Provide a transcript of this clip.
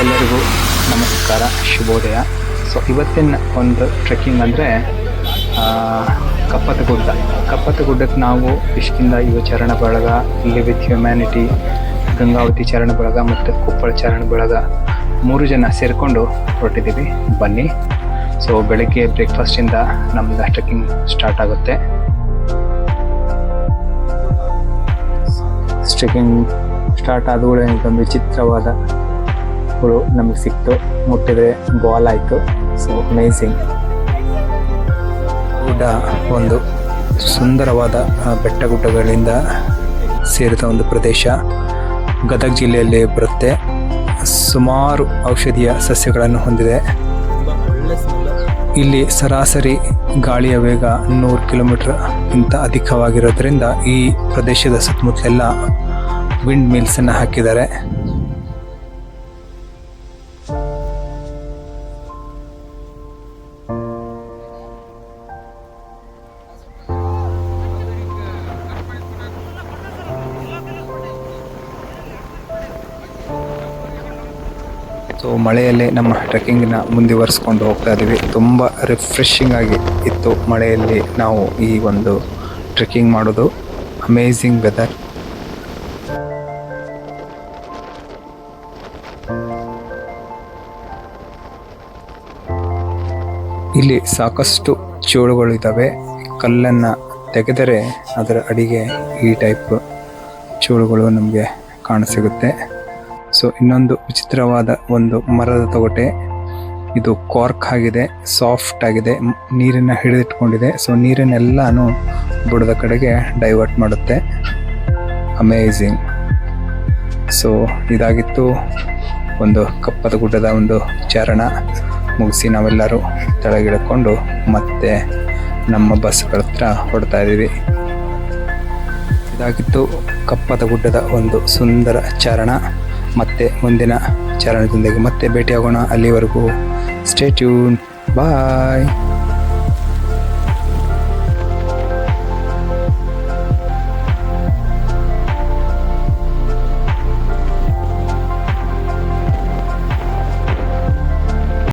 ಎಲ್ಲರಿಗೂ ನಮಸ್ಕಾರ, ಶುಭೋದಯ. ಸೊ ಇವತ್ತಿನ ಒಂದು ಟ್ರೆಕ್ಕಿಂಗ್ ಅಂದರೆ ಕಪ್ಪತ್ತ ಗುಡ್ಡ ಕಪ್ಪತ್ತ ಗುಡ್ಡಕ್ಕೆ ನಾವು ಇಷ್ಟಿಂದ ಇವ ಚರಣ ಬಳಗ, ಇಲ್ಲಿ ವಿತ್ ಹ್ಯುಮ್ಯಾನಿಟಿ ಗಂಗಾವತಿ ಚರಣ ಬಳಗ ಮತ್ತು ಕೊಪ್ಪಳ ಚರಣ ಬಳಗ ಮೂರು ಜನ ಸೇರಿಕೊಂಡು ಹೊರಟಿದ್ದೀವಿ. ಬನ್ನಿ. ಸೊ ಬೆಳಗ್ಗೆ ಬ್ರೇಕ್ಫಾಸ್ಟಿಂದ ನಮ್ದು ಟ್ರೆಕ್ಕಿಂಗ್ ಸ್ಟಾರ್ಟ್ ಆಗುತ್ತೆ. ಟ್ರೆಕ್ಕಿಂಗ್ ಸ್ಟಾರ್ಟ್ ಆದ ಕೂಡ ಒಂದು ವಿಚಿತ್ರವಾದ ಹುಳು ನಮಗೆ ಸಿಕ್ತು, ಮುಟ್ಟಿದ್ರೆ ಬಾಲ್ ಆಯಿತು. ಸೊ ಅಮೇಝಿಂಗ್ ಗುಡ್ಡ ಒಂದು ಸುಂದರವಾದ ಬೆಟ್ಟ ಗುಡ್ಡಗಳಿಂದ ಸೇರಿದ ಒಂದು ಪ್ರದೇಶ. ಗದಗ ಜಿಲ್ಲೆಯಲ್ಲಿ ಬರುತ್ತೆ. ಸುಮಾರು ಔಷಧೀಯ ಸಸ್ಯಗಳನ್ನು ಹೊಂದಿದೆ. ಇಲ್ಲಿ ಸರಾಸರಿ ಗಾಳಿಯ ವೇಗ ನೂರು ಕಿಲೋಮೀಟರ್ ಗಿಂತ ಅಧಿಕವಾಗಿರೋದ್ರಿಂದ ಈ ಪ್ರದೇಶದ ಸುತ್ತಮುತ್ತಲೆಲ್ಲ ವಿಂಡ್ ಮಿಲ್ಸನ್ನು ಹಾಕಿದ್ದಾರೆ. ಸೊ ಮಳೆಯಲ್ಲಿ ನಮ್ಮ ಟ್ರೆಕ್ಕಿಂಗ್ನ ಮುಂದುವರಿಸ್ಕೊಂಡು ಹೋಗ್ತಾ ಇದ್ದೀವಿ. ತುಂಬ ರಿಫ್ರೆಶಿಂಗ್ ಆಗಿ ಇತ್ತು ಮಳೆಯಲ್ಲಿ ನಾವು ಈ ಒಂದು ಟ್ರೆಕ್ಕಿಂಗ್ ಮಾಡೋದು. ಅಮೇಝಿಂಗ್ ವೆದರ್ ಇಲ್ಲಿ ಸಾಕಷ್ಟು ಚೋಳುಗಳು ಇದ್ದಾವೆ. ಕಲ್ಲನ್ನು ತೆಗೆದರೆ ಅದರ ಅಡಿಗೆ ಈ ಟೈಪ್ ಚೋಳುಗಳು ನಮಗೆ ಕಾಣಸಿಗುತ್ತೆ. ಸೊ ಇನ್ನೊಂದು ವಿಚಿತ್ರವಾದ ಒಂದು ಮರದ ತೊಗಟೆ. ಇದು ಕಾರ್ಕ್ ಆಗಿದೆ ಸಾಫ್ಟ್ ಆಗಿದೆ ನೀರನ್ನು ಹಿಡಿದಿಟ್ಕೊಂಡಿದೆ. ಸೊ ನೀರನ್ನೆಲ್ಲಾನು ಬುಡದ ಕಡೆಗೆ ಡೈವರ್ಟ್ ಮಾಡುತ್ತೆ. ಅಮೇಝಿಂಗ್ ಸೊ ಇದಾಗಿತ್ತು ಒಂದು ಕಪ್ಪದ ಗುಡ್ಡದ ಒಂದು ಚಾರಣ. ಮುಗಿಸಿ ನಾವೆಲ್ಲರೂ ತೆಳಗಿಳ್ಕೊಂಡು ಮತ್ತೆ ನಮ್ಮ ಬಸ್ಗಳ ಹತ್ರ ಹೊಡ್ತಾ ಇದ್ದೀವಿ. ಇದಾಗಿತ್ತು ಕಪ್ಪದ ಗುಡ್ಡದ ಒಂದು ಸುಂದರ ಚಾರಣ. ಮತ್ತೆ ಮುಂದಿನ ಚಾರಣದೊಂದಿಗೆ ಮತ್ತೆ ಭೇಟಿಯಾಗೋಣ. ಅಲ್ಲಿವರೆಗೂ ಸ್ಟೇ ಟ್ಯೂನ್ ಬಾಯ್